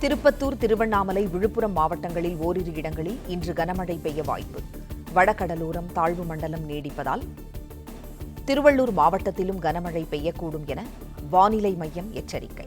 திருப்பத்தூர் திருவண்ணாமலை விழுப்புரம் மாவட்டங்களில் ஓரிரு இடங்களில் இன்று கனமழை பெய்ய வாய்ப்பு. வடகடலோரம் தாழ்வு மண்டலம் நீடிப்பதால் திருவள்ளூர் மாவட்டத்திலும் கனமழை பெய்யக்கூடும் என வானிலை மையம் எச்சரிக்கை.